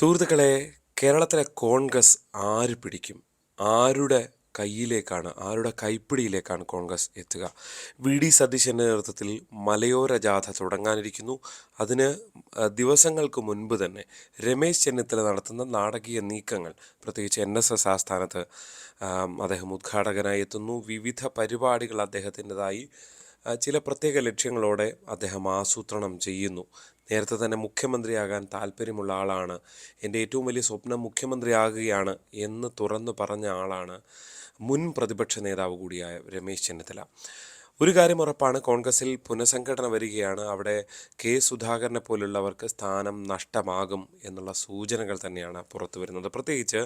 സുഹൃത്തുക്കളെ കേരളത്തിലെ കോൺഗ്രസ് ആര് പിടിക്കും? ആരുടെ കയ്യിലേക്കാണ് ആരുടെ കൈപ്പിടിയിലേക്കാണ് കോൺഗ്രസ് എത്തുക? വി ഡി സതീശന്റെ നേതൃത്വത്തിൽ മലയോര ജാഥ തുടങ്ങാനിരിക്കുന്നു. അതിന് ദിവസങ്ങൾക്ക് മുൻപ് തന്നെ രമേശ് ചെന്നിത്തല നടത്തുന്ന നാടകീയ നീക്കങ്ങൾ പ്രത്യേകിച്ച് എൻ എസ് എസ് ആസ്ഥാനത്ത് അദ്ദേഹം ഉദ്ഘാടകനായി എത്തുന്നു. വിവിധ പരിപാടികൾ അദ്ദേഹത്തിന്റെതായി ചില പ്രത്യേക ലക്ഷ്യങ്ങളോടെ അദ്ദേഹം ആസൂത്രണം ചെയ്യുന്നു. നേരത്തെ തന്നെ മുഖ്യമന്ത്രിയാകാൻ താല്പര്യമുള്ള ആളാണ്. എന്റെ ഏറ്റവും വലിയ സ്വപ്നം മുഖ്യമന്ത്രിയാകുകയാണ് എന്ന് തുറന്നു പറഞ്ഞ ആളാണ് മുൻ പ്രതിപക്ഷ നേതാവ് കൂടിയായ രമേശ് ചെന്നിത്തല. ഒരു കാര്യം ഉറപ്പാണ് കോൺഗ്രസിൽ പുനഃസംഘടന വരികയാണ്. അവിടെ കെ സുധാകരനെ പോലുള്ളവർക്ക് സ്ഥാനം നഷ്ടമാകും എന്നുള്ള സൂചനകൾ തന്നെയാണ് പുറത്തു വരുന്നത്. പ്രത്യേകിച്ച്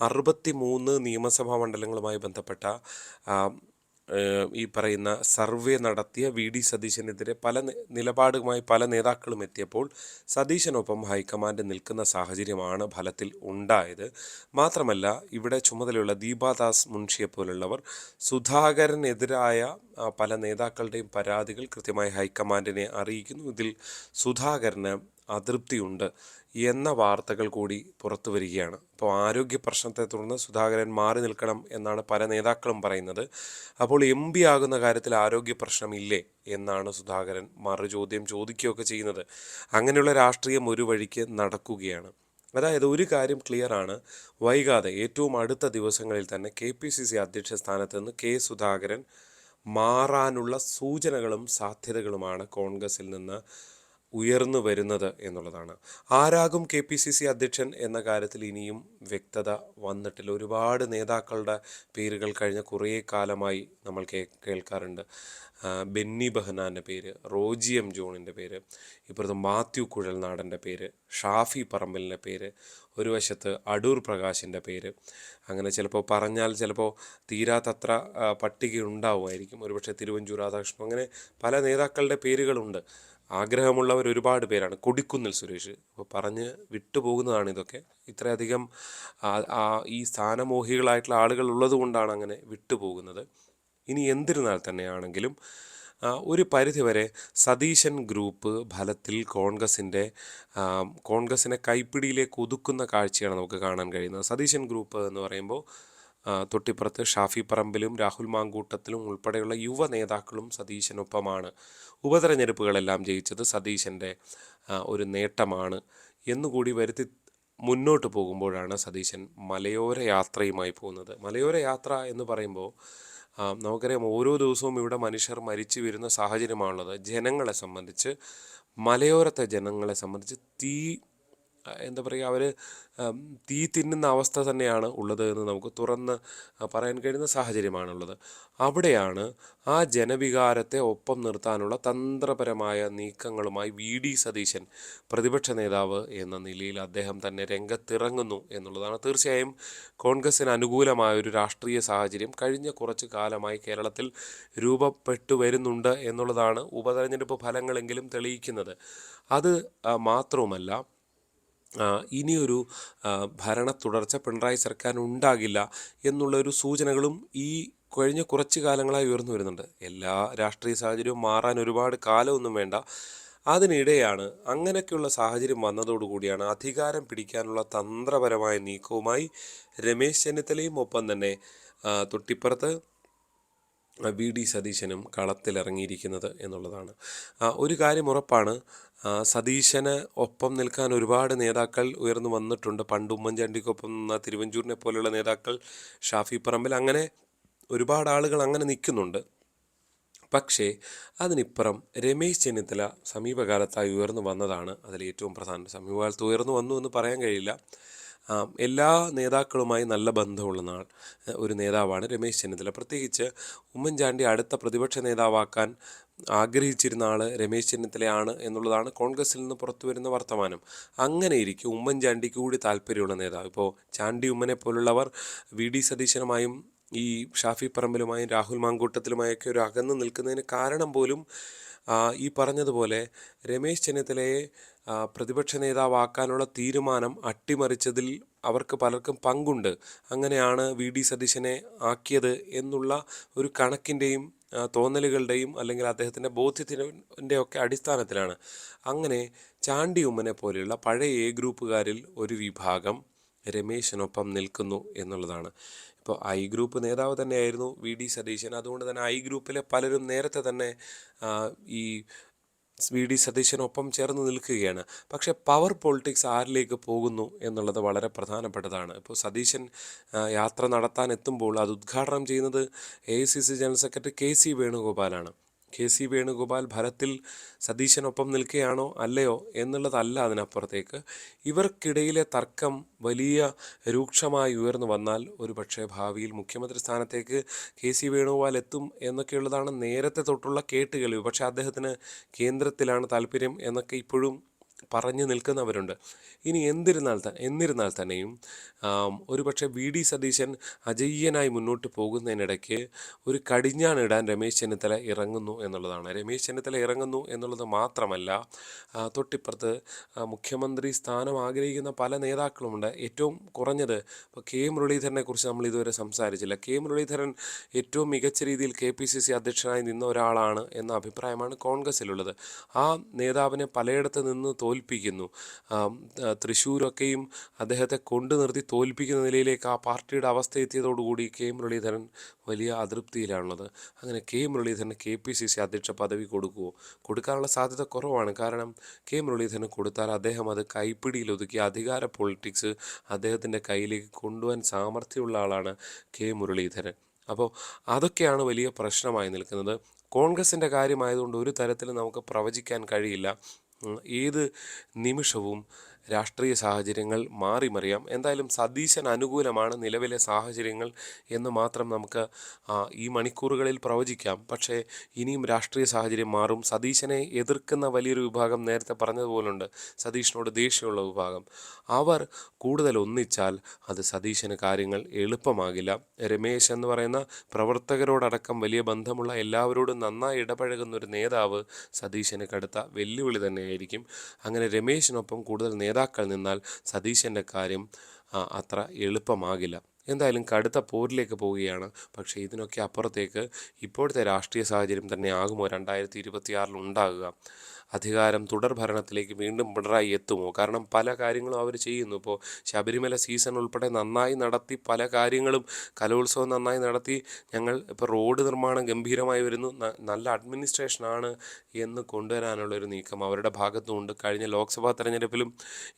അറുപത്തി മൂന്ന് നിയമസഭാ മണ്ഡലങ്ങളുമായി ബന്ധപ്പെട്ട ഈ പറയുന്ന സർവേ നടത്തിയ വി ഡി സതീശനെതിരെ പല നിലപാടുമായി പല നേതാക്കളും എത്തിയപ്പോൾ സതീശനൊപ്പം ഹൈക്കമാൻഡ് നിൽക്കുന്ന സാഹചര്യമാണ് ഫലത്തിൽ ഉണ്ടായത്. മാത്രമല്ല ഇവിടെ ചുമതലയുള്ള ദീപാദാസ് മുൻഷിയെ പോലുള്ളവർ സുധാകരനെതിരായ പല നേതാക്കളുടെയും പരാതികൾ കൃത്യമായി ഹൈക്കമാൻഡിനെ അറിയിക്കുന്നു. ഇതിൽ സുധാകരന് അതൃപ്തിയുണ്ട് എന്ന വാർത്തകൾ കൂടി പുറത്തു വരികയാണ്. അപ്പോൾ ആരോഗ്യ പ്രശ്നത്തെ തുടർന്ന് സുധാകരൻ മാറി നിൽക്കണം എന്നാണ് പല നേതാക്കളും പറയുന്നത്. അപ്പോൾ എം പി ആകുന്ന കാര്യത്തിൽ ആരോഗ്യ പ്രശ്നമില്ലേ എന്നാണ് സുധാകരൻ മറുചോദ്യം ചോദിക്കുകയൊക്കെ ചെയ്യുന്നത്. അങ്ങനെയുള്ള രാഷ്ട്രീയം ഒരു വഴിക്ക് നടക്കുകയാണ്. അതായത് ഒരു കാര്യം ക്ലിയർ ആണ്. വൈകാതെ ഏറ്റവും അടുത്ത ദിവസങ്ങളിൽ തന്നെ കെ പി സി സി അധ്യക്ഷ സ്ഥാനത്ത് നിന്ന് കെ സുധാകരൻ മാറാനുള്ള സൂചനകളും സാധ്യതകളുമാണ് കോൺഗ്രസിൽ നിന്ന് ഉയർന്നു വരുന്നത് എന്നുള്ളതാണ്. ആരാകും കെ പി സി സി അധ്യക്ഷൻ എന്ന കാര്യത്തിൽ ഇനിയും വ്യക്തത വന്നിട്ടില്ല. ഒരുപാട് നേതാക്കളുടെ പേരുകൾ കഴിഞ്ഞ കുറേ കാലമായി നമ്മൾ കേ കേൾക്കാറുണ്ട്. ബെന്നി ബെഹനാന്റെ പേര് റോജി എം ജോണിന്റെ പേര് ഇപ്പുറത്ത് മാത്യു കുഴൽനാടന്റെ പേര് ഷാഫി പറമ്പലിന്റെ പേര് ഒരു വശത്ത് അടൂർ പ്രകാശിന്റെ പേര്. അങ്ങനെ ചിലപ്പോൾ പറഞ്ഞാൽ ചിലപ്പോൾ തീരാത്തത്ര പട്ടിക ഉണ്ടാവുമായിരിക്കും. ഒരുപക്ഷെ തിരുവഞ്ചൂർ രാധാകൃഷ്ണൻ. അങ്ങനെ പല നേതാക്കളുടെ പേരുകളുണ്ട്. ആഗ്രഹമുള്ളവർ ഒരുപാട് പേരാണ്. കൊടിക്കുന്നിൽ സുരേഷ്. അപ്പോൾ പറഞ്ഞ് വിട്ടുപോകുന്നതാണ് ഇതൊക്കെ. ഇത്രയധികം ഈ സ്ഥാനമോഹികളായിട്ടുള്ള ആളുകൾ ഉള്ളതുകൊണ്ടാണ് അങ്ങനെ വിട്ടുപോകുന്നത്. ഇനി എന്തിരുന്നാൽ തന്നെയാണെങ്കിലും ഒരു പരിധിവരെ സതീശൻ ഗ്രൂപ്പ് ഫലത്തിൽ കോൺഗ്രസിന്റെ കോൺഗ്രസിനെ കൈപ്പിടിയിലേക്ക് ഒതുക്കുന്ന കാഴ്ചയാണ് നമുക്ക് കാണാൻ കഴിയുന്നത്. സതീശൻ ഗ്രൂപ്പ് എന്ന് പറയുമ്പോൾ തൊട്ടിപ്പുറത്ത് ഷാഫി പറമ്പിലും രാഹുൽ മാങ്കൂട്ടത്തിലും ഉൾപ്പെടെയുള്ള യുവ നേതാക്കളും സതീശനൊപ്പമാണ്. ഉപതെരഞ്ഞെടുപ്പുകളെല്ലാം ജയിച്ചത് സതീശന്റെ ഒരു നേട്ടമാണ്. എന്നുകൂടി വരുത്തി മുന്നോട്ട് പോകുമ്പോഴാണ് സതീശൻ മലയോര യാത്രയുമായി പോകുന്നത്. മലയോര യാത്ര എന്ന് പറയുമ്പോൾ നമുക്കറിയാം ഓരോ ദിവസവും ഇവിടെ മനുഷ്യർ മരിച്ചു വരുന്ന സാഹചര്യമാണുള്ളത്. ജനങ്ങളെ സംബന്ധിച്ച് മലയോരത്തെ ജനങ്ങളെ സംബന്ധിച്ച് തീ എന്താ പറയുക അവർ തീ തിന്നുന്ന അവസ്ഥ തന്നെയാണ് ഉള്ളത് എന്ന് നമുക്ക് തുറന്ന് പറയാൻ കഴിയുന്ന സാഹചര്യമാണുള്ളത്. അവിടെയാണ് ആ ജനവികാരത്തെ ഒപ്പം നിർത്താനുള്ള തന്ത്രപരമായ നീക്കങ്ങളുമായി വി. ഡി. സതീശൻ പ്രതിപക്ഷ നേതാവ് എന്ന നിലയിൽ അദ്ദേഹം തന്നെ രംഗത്തിറങ്ങുന്നു എന്നുള്ളതാണ്. തീർച്ചയായും കോൺഗ്രസിന് അനുകൂലമായ ഒരു രാഷ്ട്രീയ സാഹചര്യം കഴിഞ്ഞ കുറച്ച് കാലമായി കേരളത്തിൽ രൂപപ്പെട്ടു വരുന്നുണ്ട് എന്നുള്ളതാണ് ഉപതെരഞ്ഞെടുപ്പ് ഫലങ്ങളെങ്കിലും തെളിയിക്കുന്നത്. അത് മാത്രവുമല്ല ഇനിയൊരു ഭരണ തുടർച്ച പിണറായി സർക്കാർ ഉണ്ടാകില്ല എന്നുള്ള ഒരു സൂചനകളും ഈ കഴിഞ്ഞ കുറച്ച് കാലങ്ങളായി ഉയർന്നു വരുന്നുണ്ട്. എല്ലാ രാഷ്ട്രീയ സാഹചര്യവും മാറാൻ ഒരുപാട് കാലമൊന്നും വേണ്ട. അതിനിടെയാണ് അങ്ങനെയൊക്കെയുള്ള സാഹചര്യം വന്നതോടുകൂടിയാണ് അധികാരം പിടിക്കാനുള്ള തന്ത്രപരമായ നീക്കവുമായി രമേശ് ചെന്നിത്തലയും ഒപ്പം തന്നെ തൊട്ടിപ്പുറത്ത് വി ഡി സതീശനും കളത്തിലിറങ്ങിയിരിക്കുന്നത് എന്നുള്ളതാണ്. ഒരു കാര്യം ഉറപ്പാണ്. സതീശന് ഒപ്പം നിൽക്കാൻ ഒരുപാട് നേതാക്കൾ ഉയർന്നു വന്നിട്ടുണ്ട്. പണ്ട് ഉമ്മൻചാണ്ടിക്കൊപ്പം നിന്ന തിരുവഞ്ചൂരിനെ പോലെയുള്ള നേതാക്കൾ ഷാഫി പറമ്പിൽ അങ്ങനെ ഒരുപാട് ആളുകൾ അങ്ങനെ നിൽക്കുന്നുണ്ട്. പക്ഷേ അതിനിപ്പുറം രമേശ് ചെന്നിത്തല സമീപകാലത്തായി ഉയർന്നു വന്നതാണ്. അതിൽ ഏറ്റവും പ്രധാനം. സമീപകാലത്ത് ഉയർന്നു വന്നു എന്ന് പറയാൻ കഴിയില്ല. എല്ലാ നേതാക്കളുമായി നല്ല ബന്ധമുള്ള നാൾ ഒരു നേതാവാണ് രമേശ് ചെന്നിത്തല. പ്രത്യേകിച്ച് ഉമ്മൻചാണ്ടി അടുത്ത പ്രതിപക്ഷ നേതാവാക്കാൻ ആഗ്രഹിച്ചിരുന്ന ആൾ രമേശ് ചെന്നിത്തലയാണ് എന്നുള്ളതാണ് കോൺഗ്രസിൽ നിന്ന് പുറത്തു വരുന്ന വർത്തമാനം. അങ്ങനെ ഇരിക്കും ഉമ്മൻചാണ്ടിക്ക് കൂടി താല്പര്യമുള്ള നേതാവ്. ഇപ്പോൾ ചാണ്ടി ഉമ്മനെ പോലുള്ളവർ വി. ഡി. സതീശനുമായും ഈ ഷാഫി പറമ്പിലുമായും രാഹുൽ മാങ്കൂട്ടത്തിലുമായൊക്കെ ഒരു അകന്ന് നിൽക്കുന്നതിന് കാരണം പോലും ഈ പറഞ്ഞതുപോലെ രമേശ് ചെന്നിത്തലയെ പ്രതിപക്ഷ നേതാവാക്കാനുള്ള തീരുമാനം അട്ടിമറിച്ചതിൽ അവർക്ക് പലർക്കും പങ്കുണ്ട്. അങ്ങനെയാണ് വി ഡി സതീശനെ ആക്കിയത് എന്നുള്ള ഒരു കണക്കിന്റെയും തോന്നലുകളുടെയും അല്ലെങ്കിൽ അദ്ദേഹത്തിന്റെ ബോധ്യത്തിന്റെ ഒക്കെ അടിസ്ഥാനത്തിലാണ്. അങ്ങനെ ചാണ്ടി ഉമ്മനെ പോലെയുള്ള പഴയ എ ഗ്രൂപ്പുകാരിൽ ഒരു വിഭാഗം രമേശിനൊപ്പം നിൽക്കുന്നു എന്നുള്ളതാണ്. ഇപ്പോൾ ഐ ഗ്രൂപ്പ് നേതാവ് തന്നെയായിരുന്നു വി ഡി സതീശൻ. അതുകൊണ്ട് തന്നെ ഐ ഗ്രൂപ്പിലെ പലരും നേരത്തെ തന്നെ ഈ വി ഡി സതീശനൊപ്പം ചേർന്ന് നിൽക്കുകയാണ്. പക്ഷേ പവർ പൊളിറ്റിക്സ് ആരിലേക്ക് പോകുന്നു എന്നുള്ളത് വളരെ പ്രധാനപ്പെട്ടതാണ്. ഇപ്പോൾ സതീശൻ യാത്ര നടത്താൻ എത്തുമ്പോൾ അത് ഉദ്ഘാടനം ചെയ്യുന്നത് A C C general secretary K C വേണുഗോപാലാണ്. K C Venugopal ഭരത്തിൽ സതീശനൊപ്പം നിൽക്കുകയാണോ അല്ലയോ എന്നുള്ളതല്ല അതിനപ്പുറത്തേക്ക്. ഇവർക്കിടയിലെ തർക്കം വലിയ രൂക്ഷമായി ഉയർന്നു വന്നാൽ ഒരു പക്ഷേ ഭാവിയിൽ മുഖ്യമന്ത്രി സ്ഥാനത്തേക്ക് കെ സി വേണുഗോപാൽ എത്തും എന്നൊക്കെയുള്ളതാണ് നേരത്തെ തൊട്ടുള്ള കേട്ടുകേൾവി. പക്ഷേ അദ്ദേഹത്തിന് കേന്ദ്രത്തിലാണ് താല്പര്യം എന്നൊക്കെ ഇപ്പോഴും പറഞ്ഞു നിൽക്കുന്നവരുണ്ട്. ഇനി എന്തിരുന്നാൽ എന്നിരുന്നാൽ തന്നെയും ഒരു ഒരുപക്ഷെ വി ഡി സതീശൻ അജയ്യനായി മുന്നോട്ട് പോകുന്നതിനിടയ്ക്ക് ഒരു കടിഞ്ഞാണിടാൻ രമേശ് ചെന്നിത്തല ഇറങ്ങുന്നു എന്നുള്ളതാണ്. രമേശ് ചെന്നിത്തല ഇറങ്ങുന്നു എന്നുള്ളത് മാത്രമല്ല തൊട്ടിപ്പുറത്ത് മുഖ്യമന്ത്രി സ്ഥാനം ആഗ്രഹിക്കുന്ന പല നേതാക്കളുമുണ്ട്. ഏറ്റവും കുറഞ്ഞത് ഇപ്പോൾ കെ മുരളീധരനെ കുറിച്ച് നമ്മൾ ഇതുവരെ സംസാരിച്ചില്ല. കെ മുരളീധരൻ ഏറ്റവും മികച്ച രീതിയിൽ കെ പി സി സി അധ്യക്ഷനായി നിന്ന ഒരാളാണ് എന്ന അഭിപ്രായമാണ് കോൺഗ്രസ്സിലുള്ളത് ആ നേതാവിനെ പലയിടത്ത് നിന്ന് തോൽപ്പിക്കുന്നു. തൃശ്ശൂരൊക്കെയും അദ്ദേഹത്തെ കൊണ്ടു നിർത്തി തോൽപ്പിക്കുന്ന നിലയിലേക്ക് ആ പാർട്ടിയുടെ അവസ്ഥ എത്തിയതോടുകൂടി കെ മുരളീധരൻ വലിയ അതൃപ്തിയിലാണുള്ളത്. അങ്ങനെ കെ മുരളീധരന് കെ പി സി സി അധ്യക്ഷ പദവി കൊടുക്കുമോ കൊടുക്കാനുള്ള സാധ്യത കുറവാണ്. കാരണം കെ മുരളീധരന് കൊടുത്താൽ അദ്ദേഹം അത് കൈപ്പിടിയിൽ ഒതുക്കി അധികാര പൊളിറ്റിക്സ് അദ്ദേഹത്തിന്റെ കയ്യിലേക്ക് കൊണ്ടുപോകാൻ സാമർഥ്യമുള്ള ആളാണ് കെ മുരളീധരൻ. അപ്പോൾ അതൊക്കെയാണ് വലിയ പ്രശ്നമായി നിൽക്കുന്നത്. കോൺഗ്രസിന്റെ കാര്യമായതുകൊണ്ട് ഒരു തരത്തിലും നമുക്ക് പ്രവചിക്കാൻ കഴിയില്ല. ഏത് നിമിഷവും രാഷ്ട്രീയ സാഹചര്യങ്ങൾ മാറിമറിയാം എന്തായാലും സതീശൻ അനുകൂലമാണ് നിലവിലെ സാഹചര്യങ്ങൾ എന്ന് മാത്രം നമുക്ക് ഈ മണിക്കൂറുകളിൽ പ്രവചിക്കാം. പക്ഷേ ഇനിയും രാഷ്ട്രീയ സാഹചര്യം മാറും. സതീശനെ എതിർക്കുന്ന വലിയൊരു വിഭാഗം നേരത്തെ പറഞ്ഞതുപോലുണ്ട്. സതീഷിനോട് ദേഷ്യമുള്ള വിഭാഗം. അവർ കൂടുതൽ ഒന്നിച്ചാൽ അത് സതീശന് കാര്യങ്ങൾ എളുപ്പമാകില്ല. രമേശ് എന്ന് പറയുന്ന പ്രവർത്തകരോടടക്കം വലിയ ബന്ധമുള്ള എല്ലാവരോടും നന്നായി ഇടപഴകുന്ന ഒരു നേതാവ് സതീശന് കടുത്ത വെല്ലുവിളി തന്നെയായിരിക്കും. അങ്ങനെ രമേശിനൊപ്പം കൂടുതൽ നേതാക്കൾ നിന്നാൽ സതീശന്റെ കാര്യം അത്ര എളുപ്പമാകില്ല. എന്തായാലും കടുത്ത പോരിലേക്ക് പോവുകയാണ്. പക്ഷേ ഇതിനൊക്കെ അപ്പുറത്തേക്ക് ഇപ്പോഴത്തെ രാഷ്ട്രീയ സാഹചര്യം തന്നെ ആകുമോ രണ്ടായിരത്തി ഇരുപത്തിയാറിൽ ഉണ്ടാകുക. അധികാരം തുടർ ഭരണത്തിലേക്ക് വീണ്ടും പിണറായി എത്തുമോ? കാരണം പല കാര്യങ്ങളും അവർ ചെയ്യുന്നു. ഇപ്പോൾ ശബരിമല സീസൺ ഉൾപ്പെടെ നന്നായി നടത്തി പല കാര്യങ്ങളും കലോത്സവം നന്നായി നടത്തി ഞങ്ങൾ ഇപ്പോൾ റോഡ് നിർമ്മാണം ഗംഭീരമായി വരുന്നു. നല്ല അഡ്മിനിസ്ട്രേഷനാണ് എന്ന് കൊണ്ടുവരാനുള്ളൊരു നീക്കം അവരുടെ ഭാഗത്തുമുണ്ട് കഴിഞ്ഞ ലോക്സഭാ തെരഞ്ഞെടുപ്പിലും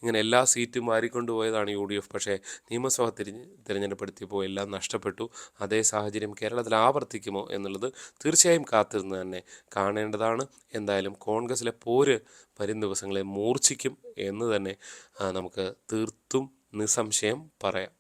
ഇങ്ങനെ എല്ലാ സീറ്റും വാരിക്കൊണ്ടുപോയതാണ് യു ഡി എഫ് പക്ഷേ നിയമസഭ തിരഞ്ഞ് തിരഞ്ഞെടുപ്പെടുത്തിയപ്പോൾ എല്ലാം നഷ്ടപ്പെട്ടു. അതേ സാഹചര്യം കേരളത്തിൽ ആവർത്തിക്കുമോ എന്നുള്ളത് തീർച്ചയായും കാത്തിരുന്ന് തന്നെ കാണേണ്ടതാണ്. എന്തായാലും കോൺഗ്രസിലെ പോര് വരും ദിവസങ്ങളെ മൂർച്ഛിക്കും എന്ന് തന്നെ നമുക്ക് തീർത്തും നിസ്സംശയം പറയാം.